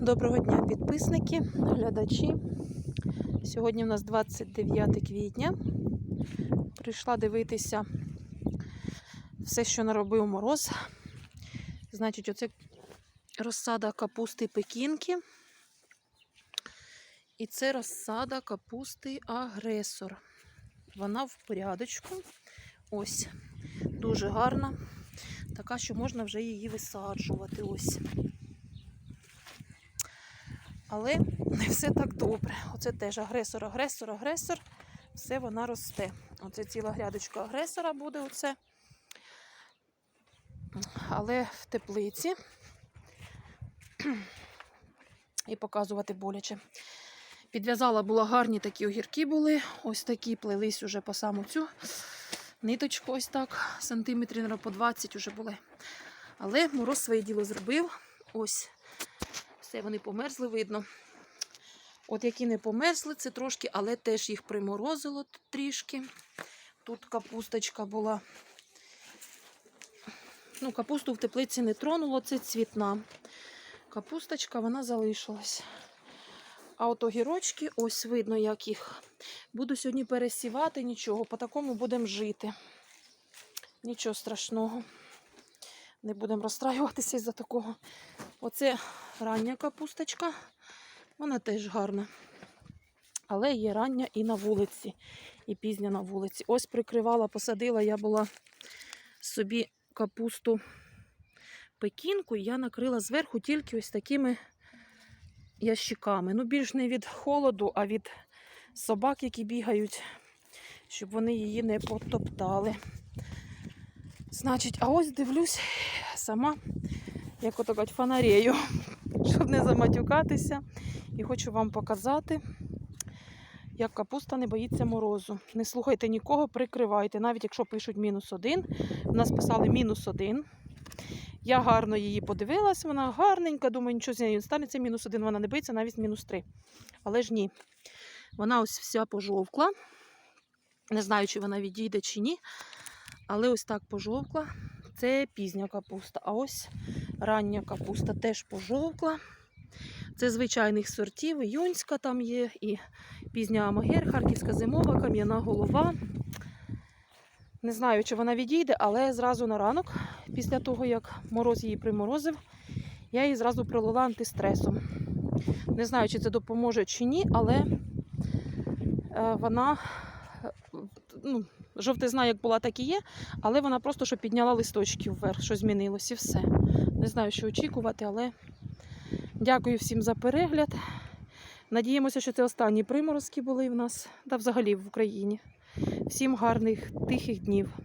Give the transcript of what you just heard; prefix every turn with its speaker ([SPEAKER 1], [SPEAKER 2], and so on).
[SPEAKER 1] Доброго дня, підписники, глядачі. Сьогодні у нас 29 квітня. Прийшла дивитися все, що наробив мороз. Значить, оце розсада капусти пекінки. І це розсада капусти агресор. Вона в порядочку. Ось, дуже гарна. Така, що можна вже її висаджувати. Ось. Але не все так добре. Оце теж агресор, агресор, агресор. Все вона росте. Оце ціла грядочка агресора буде оце. Але в теплиці. І показувати боляче. Підв'язала була гарні такі огірки були. Ось такі плелись уже по саму цю ниточку, ось так, сантиметрів по 20 вже були. Але мороз своє діло зробив. Ось все, вони померзли, видно. От які не померзли, це трошки, але теж їх приморозило трішки. Тут капусточка була. Ну, капусту в теплиці не тронуло, це цвітна. Капусточка, вона залишилась. А от огірочки, ось видно, як їх. Буду сьогодні пересівати, нічого, по такому будемо жити. Нічого страшного. Не будемо розстраюватися із-за такого. Оце рання капусточка. Вона теж гарна. Але є рання і на вулиці, і пізня на вулиці. Ось прикривала, посадила, я була собі капусту пекінку, і я накрила зверху тільки ось такими ящиками. Ну, більш не від холоду, а від собак, які бігають, щоб вони її не потоптали. Значить, а ось дивлюсь сама, як ото кажуть, фонарею, щоб не заматюкатися. І хочу вам показати, як капуста не боїться морозу. Не слухайте нікого, прикривайте. Навіть якщо пишуть мінус один, в нас писали мінус один. Я гарно її подивилась, вона гарненька, думаю, нічого з нею не станеться. Мінус один вона не боїться, навіть мінус три. Але ж ні. Вона ось вся пожовкла. Не знаю, чи вона відійде, чи ні. Але ось так пожовкла. Це пізня капуста. А ось рання капуста теж пожовкла. Це звичайних сортів. Юнська там є, і пізня амагер, харківська зимова, кам'яна голова. Не знаю, чи вона відійде, але зразу на ранок, після того, як мороз її приморозив, я її зразу пролила антистресом. Не знаю, чи це допоможе чи ні, але е, вона ну, жовтизна, як була, так і є, але вона просто що підняла листочки вверх, що змінилось і все. Не знаю, що очікувати, але дякую всім за перегляд. Надіємося, що це останні приморозки були в нас та взагалі в Україні. Всім гарних тихих днів.